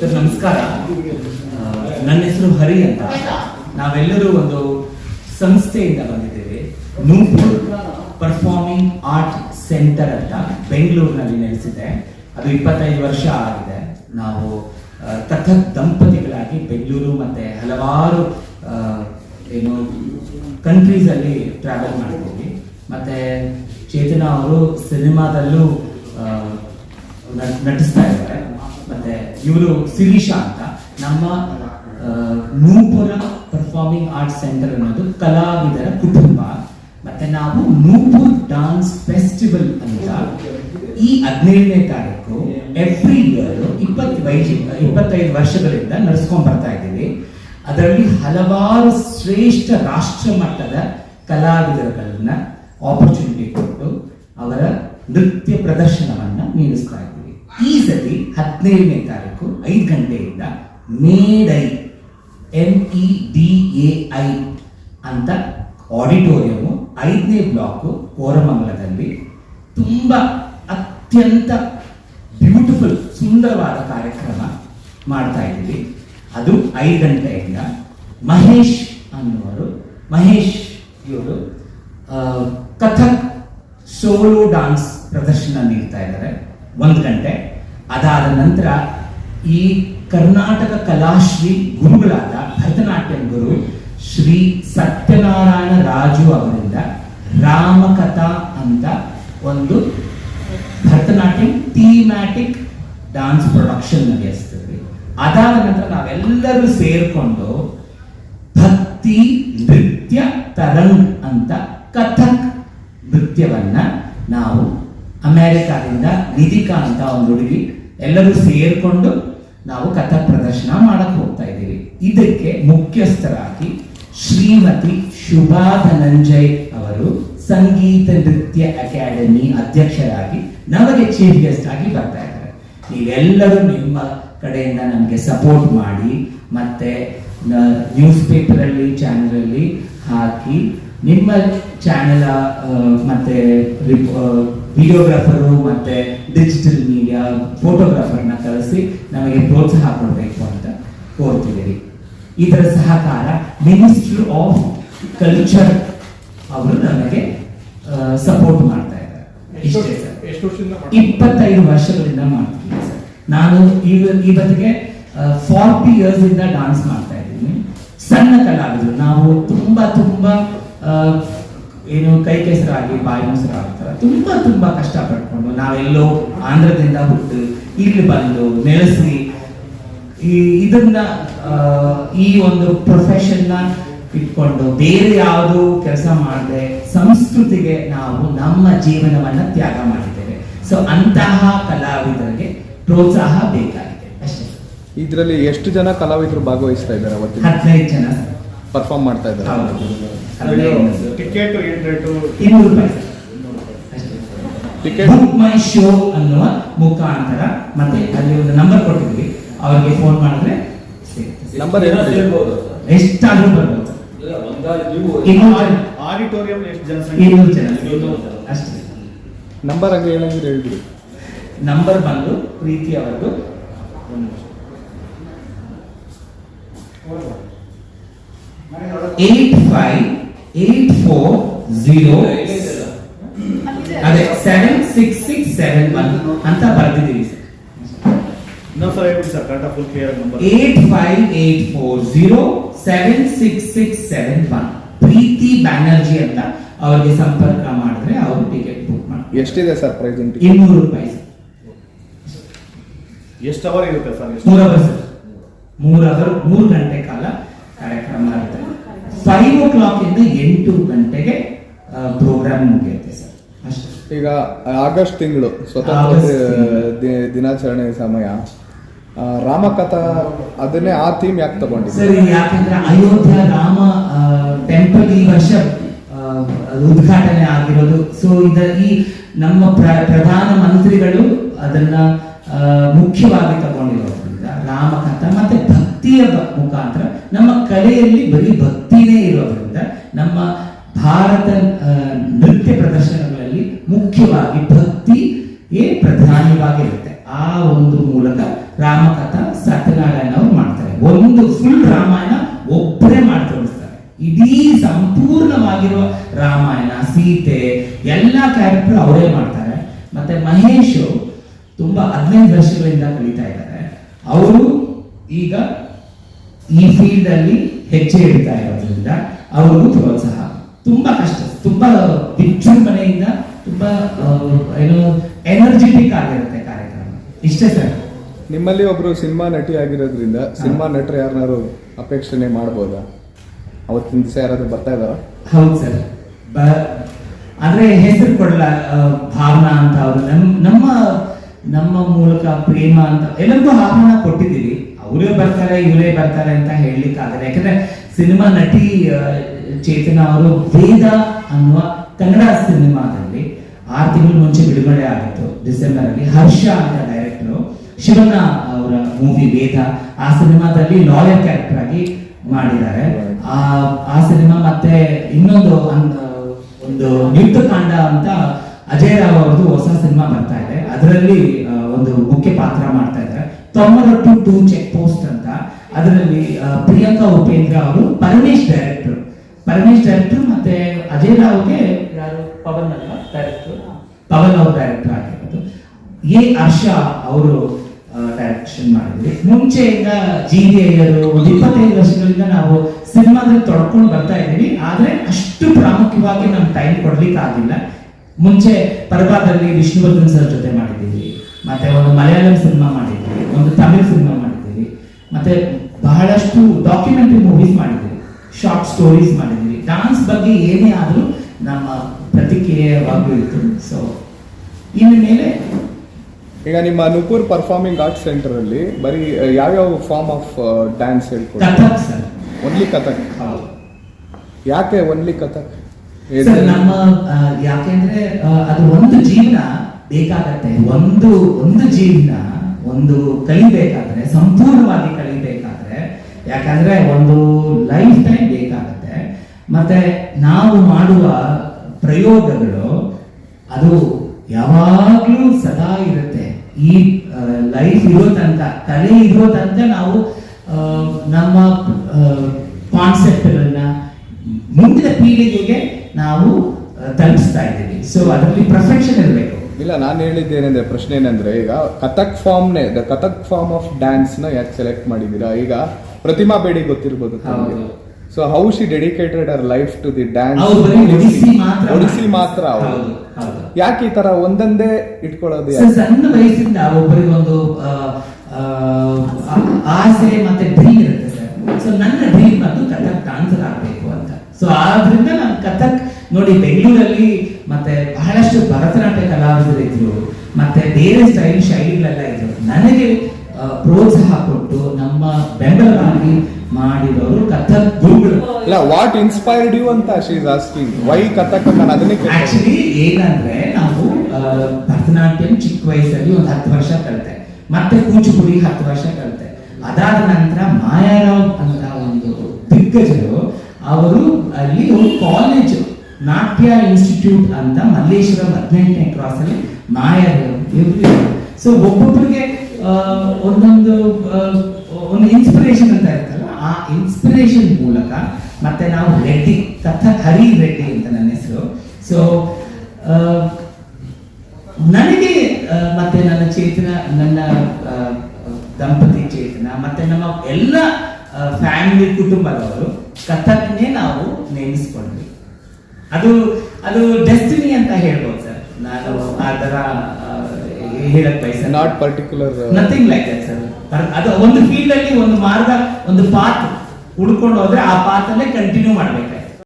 Sir, ನಮಸ್ಕಾರ. ನನ್ನ ಹೆಸರು ಹರಿ ಅಂತ. ನಾವೆಲ್ಲರೂ ಒಂದು ಸಂಸ್ಥೆಯಿಂದ ಬಂದಿದ್ದೇವೆ. ನೂಪುರ್ ಪರ್ಫಾರ್ಮಿಂಗ್ ಆರ್ಟ್ ಸೆಂಟರ್ ಅಂತ ಬೆಂಗಳೂರಿನಲ್ಲಿ ನೆಲೆಸಿದೆ. ಅದು ಇಪ್ಪತ್ತೈದು ವರ್ಷ ಆಗಿದೆ. ನಾವು ಕಥಕ್ ದಂಪತಿಗಳಾಗಿ ಬೆಂಗಳೂರು ಮತ್ತೆ ಹಲವಾರು ಏನು ಕಂಟ್ರೀಸ್ ಅಲ್ಲಿ ಟ್ರಾವೆಲ್ ಮಾಡಿದ್ದೀವಿ. ಮತ್ತೆ ಚೇತನ ಅವರು ಸಿನಿಮಾದಲ್ಲೂ ನಟಿಸ್ತಾ ಇದ್ದಾರೆ. ಇವರು ಶಿರೀಷಾ ಅಂತ. ನಮ್ಮ ನೂಪುರ ಪರ್ಫಾರ್ಮಿಂಗ್ ಆರ್ಟ್ಸ್ ಸೆಂಟರ್ ಅನ್ನೋದು ಕಲಾವಿದರ ಕುಟುಂಬ. ಮತ್ತೆ ನಾವು ನೂಪುರ್ ಡಾನ್ಸ್ ಫೆಸ್ಟಿವಲ್ ಅಂತ ಈ ಹದಿನೇಳನೇ ತಾರೀಕು ಎವ್ರಿ ಇಯರ್ ಇಪ್ಪತ್ತೈದು ಇಪ್ಪತ್ತೈದು ವರ್ಷಗಳಿಂದ ನಡೆಸ್ಕೊಂಡ್ ಬರ್ತಾ ಇದ್ದೀವಿ. ಅದರಲ್ಲಿ ಹಲವಾರು ಶ್ರೇಷ್ಠ ರಾಷ್ಟ್ರ ಮಟ್ಟದ ಕಲಾವಿದರುಗಳನ್ನ ಆಪರ್ಚುನಿಟಿ ಕೊಟ್ಟು ಅವರ ನೃತ್ಯ ಪ್ರದರ್ಶನವನ್ನ ನೀಡಿಸ್ತಾ ಇದ್ದೀವಿ. ಈ ಸತಿ ಹದಿನೇಳನೇ ಮೇಡೈ M E D A I ಅಂತ ಆಡಿಟೋರಿಯಂ ಐದನೇ ಬ್ಲಾಕು ಕೋರಮಂಗಲದಲ್ಲಿ ತುಂಬ ಅತ್ಯಂತ ಬ್ಯೂಟಿಫುಲ್ ಸುಂದರವಾದ ಕಾರ್ಯಕ್ರಮ ಮಾಡ್ತಾ ಇದ್ದೀವಿ. ಅದು ಐದು ಗಂಟೆಯಿಂದ ಮಹೇಶ್ ಅನ್ನುವರು. ಮಹೇಶ್ ಇವರು ಕಥಕ್ ಸೋಲೋ ಡಾನ್ಸ್ ಪ್ರದರ್ಶನ ನೀಡ್ತಾ ಇದ್ದಾರೆ. ಒಂದು ಗಂಟೆ. ಅದಾದ ನಂತರ ಈ ಕರ್ನಾಟಕ ಕಲಾಶ್ರೀ ಗುರುಗಳಾದ ಭರತನಾಟ್ಯಂ ಗುರು ಶ್ರೀ ಸತ್ಯನಾರಾಯಣ ರಾಜು ಅವರಿಂದ ರಾಮಕಥಾ ಅಂತ ಒಂದು ಭರತನಾಟ್ಯಂ ಥೀಮ್ಯಾಟಿಕ್ ಡಾನ್ಸ್ ಪ್ರೊಡಕ್ಷನ್ ನಡೆಸ್ತೀವಿ ಅದಾದ ನಂತರ ನಾವೆಲ್ಲರೂ ಸೇರಿಕೊಂಡು ಭಕ್ತಿ ನೃತ್ಯ ತರಂಗ್ ಅಂತ ಕಥಕ್ ನೃತ್ಯವನ್ನ ನಾವು ಅಮೆರಿಕಾದಿಂದ ನಿಧಿಕಾ ಅಂತ ಒಂದು ಹುಡುಗಿ ಎಲ್ಲರೂ ಸೇರ್ಕೊಂಡು ನಾವು ಕಥಾ ಪ್ರದರ್ಶನ ಮಾಡಕ್ ಹೋಗ್ತಾ ಇದ್ದೀವಿ. ಇದಕ್ಕೆ ಮುಖ್ಯಸ್ಥರಾಗಿ ಶ್ರೀಮತಿ ಶುಭಾ ಧನಂಜಯ್ ಅವರು ಸಂಗೀತ ನೃತ್ಯ ಅಕಾಡೆಮಿ ಅಧ್ಯಕ್ಷರಾಗಿ ನಮಗೆ ಚೀಫ್ ಗೆಸ್ಟ್ ಆಗಿ ಬರ್ತಾ ಇದ್ದಾರೆ. ನೀವೆಲ್ಲರೂ ನಿಮ್ಮ ಕಡೆಯಿಂದ ನಮಗೆ ಸಪೋರ್ಟ್ ಮಾಡಿ, ಮತ್ತೆ ನ್ಯೂಸ್ ಪೇಪರ್ ಅಲ್ಲಿ ಚಾನೆಲ್ ಅಲ್ಲಿ ಹಾಕಿ ನಿಮ್ಮ ಚಾನೆಲ್ ಮತ್ತೆ ವಿಡಿಯೋಗ್ರಾಫರು ಮತ್ತೆ ಡಿಜಿಟಲ್ ಮೀಡಿಯಾ ಫೋಟೋಗ್ರಾಫರ್ನ ಕಳಿಸಿ ನಮಗೆ ಪ್ರೋತ್ಸಾಹ ಕೊಡಬೇಕು ಅಂತ ಕೋರ್ತಿದ್ದೀವಿ. ಇದರ ಸಹಕಾರ ಮಿನಿಸ್ಟ್ರಿ ಆಫ್ ಕಲ್ಚರ್ ಅವರು ನಮಗೆ ಸಪೋರ್ಟ್ ಮಾಡ್ತಾ ಇದ್ದಾರೆ. ಇಪ್ಪತ್ತೈದು ವರ್ಷಗಳಿಂದ ಮಾಡ್ತೀನಿ ಸರ್. ನಾನು ಈಗ ಇವತ್ತಿಗೆ ಫಾರ್ಟಿ ಇಯರ್ಸ್ ಇಂದ ಡಾನ್ಸ್ ಮಾಡ್ತಾ ಇದ್ದೀನಿ. ಸಣ್ಣ ಕಲಾವಿದರು. ನಾವು ತುಂಬಾ ತುಂಬಾ ಏನು ಕೈ ಕೆಸರಾಗಿ ಬಾಯಿ ಮೊಸರಾಗ್ತಾರೆ ತುಂಬಾ ತುಂಬಾ ಕಷ್ಟ ಪಡ್ಕೊಂಡು ನಾವೆಲ್ಲೋ ಆಂಧ್ರದಿಂದ ಹುಟ್ಟು ಇಲ್ಲಿ ಬಂದು ನೆಲೆಸಿ ಈ ಇದನ್ನ ಈ ಒಂದು ಪ್ರೊಫೆಷನ್ನ ನ ಇಟ್ಕೊಂಡು ಬೇರೆ ಯಾವುದು ಕೆಲಸ ಮಾಡದೆ ಸಂಸ್ಕೃತಿಗೆ ನಾವು ನಮ್ಮ ಜೀವನವನ್ನ ತ್ಯಾಗ ಮಾಡಿದ್ದೇವೆ. ಸೊ ಅಂತಹ ಕಲಾವಿದರಿಗೆ ಪ್ರೋತ್ಸಾಹ ಬೇಕಾಗಿದೆ. ಅಷ್ಟೇ. ಇದರಲ್ಲಿ ಎಷ್ಟು ಜನ ಕಲಾವಿದರು ಭಾಗವಹಿಸ್ತಾ ಇದ್ದಾರೆ ಹದಿನೈದು ಜನ. ಪರ್ಫಾರ್ಮ್ ಮಾಡ್ತಾ ಇದ್ದಾರೆ. ಟಿಕೆಟ್ ಏನ್ ರೇಟು ಇನ್ನೂರು ರೂಪಾಯಿ ಅಷ್ಟೇ ಟಿಕೆಟ್ ಬುಕ್ ಮೈ ಶೋ ಅನ್ನುವ ಮುಖಾಂತರ ಮತ್ತೆ ಅಲ್ಲಿ ಒಂದು ನಂಬರ್ ಕೊಟ್ಟಿದ್ವಿ ಅವರಿಗೆ ಫೋನ್ ಮಾಡಿದ್ರೆ ಸಿಗುತ್ತೆ. ನಂಬರ್ ಏನು ಎಷ್ಟಾದ್ರೂ ಬರ್ಬೋದು. ಆಡಿಟೋರಿಯಂ ಎಷ್ಟು ಜನ ಅಷ್ಟೇ. ನಂಬರ್ ಹಂಗೆ ಏನಂದ್ರೆ ಹೇಳ್ಬಿಡಿ. ನಂಬರ್ ಬಂದು ಪ್ರೀತಿ ಅವರದು eight five eight four zero ಅದೇ seven six six seven one ಅಂತ ಬರ್ತಿದ್ದೀವಿ eight five eight four zero seven six six seven one Preeti Banerjee ಅಂತ ಅವ್ರಿಗೆ ಸಂಪರ್ಕ ಮಾಡಿದ್ರೆ ಅವರು ಟಿಕೆಟ್ ಬುಕ್ ಮಾಡಿ ಎಷ್ಟಿದೆ ಸರ್ ಪ್ರೈಸ್ ಇನ್ನೂರು ರೂಪಾಯಿ ಸರ್. ಎಷ್ಟು ಅವರ್ ಇರುತ್ತೆ ಸರ್ ಮೂರು ಅವರ್ ಸರ್. ಮೂರು ಅವರ್ ಮೂರು ಗಂಟೆ ಕಾಲ ಕಾರ್ಯಕ್ರಮ ಇರುತ್ತೆ ಫೈವ್ ಓ ಕ್ಲಾಕ್ ಇಂದ ಎಂಟು ಗಂಟೆಗೆ ಪ್ರೋಗ್ರಾಮ್ ಮುಗಿಯುತ್ತೆ ಸರ್. ಅಷ್ಟೇ. ಈಗ ಆಗಸ್ಟ್ ತಿಂಗಳು ಸ್ವತಂತ್ರ ದಿನಾಚರಣೆ ಸಮಯ. ರಾಮಕಥಾ ಅದನ್ನೇ ಆ ಥೀಮ್ ಯಾಕೆ ತಗೊಂಡಿದ್ದೀವಿ ಸರ್ ಯಾಕಂದ್ರೆ ಅಯೋಧ್ಯ ರಾಮ ಟೆಂಪಲ್ ಈ ವರ್ಷ ಉದ್ಘಾಟನೆ ಆಗಿರೋದು. ಸೊ ಇದ ಈ ನಮ್ಮ ಪ್ರ- ಪ್ರಧಾನ ಮಂತ್ರಿಗಳು ಅದನ್ನ ಮುಖ್ಯವಾಗಿ ತಗೊಂಡಿರೋದ್ರಿಂದ ರಾಮಕಥಾ ಮತ್ತೆ ಭಕ್ತಿಯ ಮುಖಾಂತರ ನಮ್ಮ ಕಲೆಯಲ್ಲಿ ಬರೀ ಭಕ್ತಿನೇ ಇರೋದ್ರಿಂದ ನಮ್ಮ ಭಾರತ ನೃತ್ಯ ಪ್ರದರ್ಶನಗಳಲ್ಲಿ ಮುಖ್ಯವಾಗಿ ಭಕ್ತಿಯೇ ಪ್ರಧಾನವಾಗಿರುತ್ತೆ. ಆ ಒಂದು ಮೂಲಕ ರಾಮಕಥಾ ಸತ್ಯನಾರಾಯಣ ಅವರು ಮಾಡ್ತಾರೆ. ಒಂದು ಫುಲ್ ರಾಮಾಯಣ ಒಬ್ಬರೇ ಮಾಡ್ಕೊಂಡಿರ್ತಾರೆ. ಇಡೀ ಸಂಪೂರ್ಣವಾಗಿರುವ ರಾಮಾಯಣ, ಸೀತೆ, ಎಲ್ಲ ಕ್ಯಾರೆಕ್ಟರ್ ಅವರೇ ಮಾಡ್ತಾರೆ. ಮತ್ತೆ ಮಹೇಶ್ ತುಂಬಾ ಹದಿನೈದು ವರ್ಷಗಳಿಂದ ಕಲಿತಾ ಇದ್ದಾರೆ. ಅವರು ಈಗ ಈ ಫೀಲ್ಡ್ ಅಲ್ಲಿ ಹೆಜ್ಜೆ ಇಡ್ತಾ ಇರೋದ್ರಿಂದ ಅವ್ರಿಗೂ ಪ್ರೋತ್ಸಾಹ. ತುಂಬಾ ಕಷ್ಟ ತುಂಬಾ ವಿಜೃಂಭಣೆಯಿಂದ ತುಂಬಾ ಏನೋ ಎನರ್ಜೆಟಿಕ್ ಆಗಿರುತ್ತೆ ಕಾರ್ಯಕ್ರಮ. ಇಷ್ಟೇ ಸರ್. ನಿಮ್ಮಲ್ಲಿ ಒಬ್ರು ಸಿನಿಮಾ ನಟಿ ಆಗಿರೋದ್ರಿಂದ ಸಿನಿಮಾ ನಟರು ಯಾರನ್ನಾರು ಅಪೇಕ್ಷಣೆ ಮಾಡ್ಬೋದಾ? ಅವತ್ತಿನ ದಿವಸ ಯಾರಾದ್ರೂ ಬರ್ತಾ ಇದಾರ ಹೌದು ಸರ್. ಆದ್ರೆ ಹೆಸರು ಕೊಡಲ್ಲ ಭಾವನಾ ಅಂತ ಅವರು. ನಮ್ ನಮ್ಮ ನಮ್ಮ ಮೂಲಕ ಪ್ರೇಮ ಅಂತ ಎಲ್ಲರಿಗೂ ಆಹ್ವಾನ ಕೊಟ್ಟಿದ್ದೀವಿ. ಅವರೇ ಬರ್ತಾರೆ ಇವರೇ ಬರ್ತಾರೆ ಅಂತ ಹೇಳಲಿಕ್ಕೆ ಆಗಲ್ಲ. ಯಾಕಂದ್ರೆ ಸಿನಿಮಾ ನಟಿ ಚೇತನ ಅವರು ವೇದ ಅನ್ನುವ ಕನ್ನಡ ಸಿನಿಮಾದಲ್ಲಿ ಆರು ತಿಂಗಳು ಮುಂಚೆ ಬಿಡುಗಡೆ ಆಗಿತ್ತು. ಡಿಸೆಂಬರ್ ಅಲ್ಲಿ ಹರ್ಷ ಅಂತ ಡೈರೆಕ್ಟರ್ ಶಿವಣ್ಣ ಅವರ ಮೂವಿ ವೇದ ಆ ಸಿನಿಮಾದಲ್ಲಿ ಲಾಯರ್ ಕ್ಯಾರೆಕ್ಟರ್ ಆಗಿ ಮಾಡಿದ್ದಾರೆ. ಆ ಆ ಸಿನಿಮಾ ಮತ್ತೆ ಇನ್ನೊಂದು ಒಂದು ಯುದ್ಧಕಾಂಡ ಅಂತ ಅಜಯ್ ರಾವ್ ಅವ್ರದ್ದು ಹೊಸ ಸಿನಿಮಾ ಬರ್ತಾ ಇದೆ. ಅದರಲ್ಲಿ ಒಂದು ಮುಖ್ಯ ಪಾತ್ರ ಮಾಡ್ತಾ ಇದ್ದಾರೆ. ತೊಂಬರೊಟ್ಟು ಟು ಚೆಕ್ ಪೋಸ್ಟ್ ಅಂತ. ಅದರಲ್ಲಿ ಪ್ರಿಯಾಂಕಾ ಉಪೇಂದ್ರ ಅವರು ಪರಮೇಶ್ ಡೈರೆಕ್ಟರ್ ಪರಮೇಶ್ ಡೈರೆಕ್ಟರ್ ಮತ್ತೆ ಅಜಯ್ ರಾವ್ಗೆ ಯಾರು? ಪವನ್ ಅವರ ಡೈರೆಕ್ಟರ್ ಪವನ್ ಅವ್ರ ಡೈರೆಕ್ಟರ್ ಆಗಿರ್ಬೋದು ಎ ಹರ್ಷ ಅವರು ಡೈರೆಕ್ಷನ್ ಮಾಡಿದ್ವಿ ಮುಂಚೆಯಿಂದ ಜಿ ವಿ ಅಯ್ಯರು ಒಂದು ಇಪ್ಪತ್ತೈದು ವರ್ಷಗಳಿಂದ ನಾವು ಸಿನಿಮಾದಲ್ಲಿ ತೊಡ್ಕೊಂಡು ಬರ್ತಾ ಇದ್ದೀವಿ. ಆದ್ರೆ ಅಷ್ಟು ಪ್ರಾಮುಖ್ಯವಾಗಿ ನಮ್ಗೆ ಟೈಮ್ ಕೊಡ್ಲಿಕ್ಕೆ ಆಗಿಲ್ಲ. ಮುಂಚೆ ಪರಭಾದಲ್ಲಿ ವಿಷ್ಣುವರ್ಧನ್ ಸರ್ ಜೊತೆ ಮಾಡಿದ್ದೀವಿ. ಮತ್ತೆ ಒಂದು ಮಲಯಾಳಂ ಸಿನಿಮಾ ಮಾಡಿದ್ದೀವಿ. ಒಂದು ತಮಿಳ್ ಸಿನಿಮಾ ಮಾಡಿದ್ದೀವಿ. ಮತ್ತೆ ಬಹಳಷ್ಟು ಡಾಕ್ಯುಮೆಂಟರಿ ಮೂವೀಸ್ ಮಾಡಿದ್ದೀವಿ. ಶಾರ್ಟ್ ಸ್ಟೋರೀಸ್ ಮಾಡಿದ್ದೀವಿ. ಡಾನ್ಸ್ ಬಗ್ಗೆ ಏನೇ ಆದರೂ ನಮ್ಮ ಪ್ರತಿಕ್ರಿಯೆ ಯಾವಾಗಲೂ ಇತ್ತು. ಸೊ ಇನ್ನು ಮೇಲೆ ಈಗ ನಿಮ್ಮ ನೂಪುರ್ ಪರ್ಫಾರ್ಮಿಂಗ್ ಆರ್ಟ್ ಸೆಂಟರ್ ಅಲ್ಲಿ ಬರೀ ಯಾವ ಯಾವ್ಯಾವ ಫಾರ್ಮ್ ಆಫ್ ಡ್ಯಾನ್ಸ್ ಹೇಳ್ಕೊಡ್ತಾರೆ? ಕಥಕ್ ಒನ್ಲಿ ಯಾಕೆ ಒನ್ಲಿ ಕಥಕ್? ನಮ್ಮ ಯಾಕೆಂದ್ರೆ ಅದು ಒಂದು ಜೀವನ ಬೇಕಾಗತ್ತೆ. ಒಂದು ಒಂದು ಜೀವನ. ಒಂದು ಕಲಿಬೇಕಾದ್ರೆ, ಸಂಪೂರ್ಣವಾಗಿ ಕಲಿಬೇಕಾದ್ರೆ, ಯಾಕಂದ್ರೆ ಒಂದು ಲೈಫ್ ಟೈಮ್ ಬೇಕಾಗುತ್ತೆ. ಮತ್ತೆ ನಾವು ಮಾಡುವ ಪ್ರಯೋಗಗಳು, ಅದು ಯಾವಾಗ್ಲೂ ಸದಾ ಇರುತ್ತೆ. ಈ ಲೈಫ್ ಇರೋ ತನಕ, ಕಲೆ ಇರೋ ತನಕ ನಾವು ನಮ್ಮ ಕಾನ್ಸೆಪ್ಟ್ಗಳನ್ನ ಮುಂದಿನ ಪೀಳಿಗೆಗೆ ನಾವು ತಲುಪಿಸ್ತಾ ಇದ್ದೀವಿ. ಸೊ ಅದರಲ್ಲಿ ಪರ್ಫೆಕ್ಷನ್ ಇರಬೇಕು. ಇಲ್ಲ ನಾನು ಹೇಳಿದ್ದೇನೆಂದ್ರೆ ಪ್ರಶ್ನೆ ಏನಂದ್ರೆ ಈಗ ಕಥಕ್ ಫಾರ್ಮ್ನೇ ದ ಕಥಕ್ ಫಾರ್ಮ್ ಆಫ್ ಡ್ಯಾನ್ಸ್ನ ಯಾಕೆ ಸೆಲೆಕ್ಟ್ ಮಾಡಿದ್ದೀರಾ? ಈಗ ಪ್ರತಿಮಾ ಬೇಡಿ ಗೊತ್ತಿರ್ಬೋದು. So how she dedicated her life to the dance Odissi ಮಾತ್ರ ಅವರು. ಯಾಕೆ ಈ ತರ ಒಂದೊಂದೇ ಇಟ್ಕೊಳ್ಳೋದು? ಸಣ್ಣ ವಯಸ್ಸಿಂದ ಒಬ್ಬರಿಗೊಂದು ಆಸೆ ಮತ್ತೆ ಡ್ರೀಮ್ ಇರುತ್ತೆ ಸರ್. ಸೊ ನನ್ನ ಡ್ರೀಮ್ ಬಂದು ಕಥಕ್ ಡಾನ್ಸರ್ ಆಗ್ಬೇಕು ಅಂತ. ಸೊ ಆದ್ರಿಂದ ನಾನು ಕಥಕ್ ನೋಡಿ ಬೆಂಗಳೂರಲ್ಲಿ ಮತ್ತೆ ಬಹಳಷ್ಟು ಭರತನಾಟ್ಯ ಕಲಾವಿದರಿದ್ರು ಮತ್ತೆ ಬೇರೆ ಸ್ಟೈಲ್ ಶೈಲಿಗಳೆಲ್ಲ ಇದ್ರು. ನನಗೆ ಪ್ರೋತ್ಸಾಹ ಕೊಟ್ಟು ನಮ್ಮ ಬೆಂಬಲವಾಗಿ ಮಾಡಿರೋರು ಕಥಕ್ ಗುರುಗಳು ಇಲ್ಲ ವಾಟ್ ಇನ್ಸ್ಪೈರ್ಡ್ ಯು ಅಂತ she is asking why Kathak ಅಂತ ಅದನ್ನೇ ಆಕ್ಚುಲಿ ಏನಂದ್ರೆ ನಾವು ಭರತನಾಟ್ಯಂ ಚಿಕ್ಕ ವಯಸ್ಸಲ್ಲಿ ಒಂದು ಹತ್ತು ವರ್ಷ ಕಲಿತೆ. ಮತ್ತೆ ಕೂಚಿಪುಡಿ ಹತ್ತು ವರ್ಷ ಕಲಿತೆ. ಅದಾದ ನಂತರ ಮಾಯಾರಾವ್ ಅಂತ ಒಂದು ದಿಗ್ಗಜರು ಅವರು ಅಲ್ಲಿ ಒಂದು ಕಾಲೇಜ್ ನಾಟ್ಯ ಇನ್ಸ್ಟಿಟ್ಯೂಟ್ ಅಂತ ಮಲ್ಲೇಶ್ವರಂ ಹದಿನೆಂಟನೇ ಕ್ರಾಸ್ ಅಲ್ಲಿ ಮಾಯಾರಾವ್ ಸೊ ಒಬ್ಬೊಬ್ಬರಿಗೆ ಒಂದೊಂದು ಒಂದು ಇನ್ಸ್ಪಿರೇಷನ್ ಅಂತ ಇರ್ತಲ್ಲ ಆ ಇನ್ಸ್ಪಿರೇಷನ್ ಮೂಲಕ ಮತ್ತೆ ನಾವು ರೆಡ್ಡಿ ಕಥಕ್ ಹರಿ ರೆಡ್ಡಿ ಅಂತ ನನ್ನ ಹೆಸರು. ಸೊ ನನಗೆ ಮತ್ತೆ ನನ್ನ ಚೇತನ, ನನ್ನ ದಂಪತಿ ಚೇತನ, ಮತ್ತೆ ನಮ್ಮ ಎಲ್ಲ ಫ್ಯಾಮಿಲಿ ಕುಟುಂಬದವರು ಕಥಕ್ನೇ ನಾವು ನೇಮಿಸ್ಕೊಂಡ್ವಿ. ಅದು ಅದು ಡೆಸ್ಟಿನಿ ಅಂತ ಹೇಳ್ಬೋದು ಸರ್. ನಾನು ಆ ತರ ಹೇಳಕ್ ಬಯಸ not particular nothing like that sir ಅದು ಒಂದು ಫೀಲ್ಡ್ ಅಲ್ಲಿ ಒಂದು ಮಾರ್ಗ ಒಂದು ಪಾತ್ ಹುಡ್ಕೊಂಡು ಹೋದ್ರೆ ಆ ಪಾತ್ ಅಲ್ಲೇ ಕಂಟಿನ್ಯೂ ಮಾಡ್ಬೇಕಾಗ್ತದೆ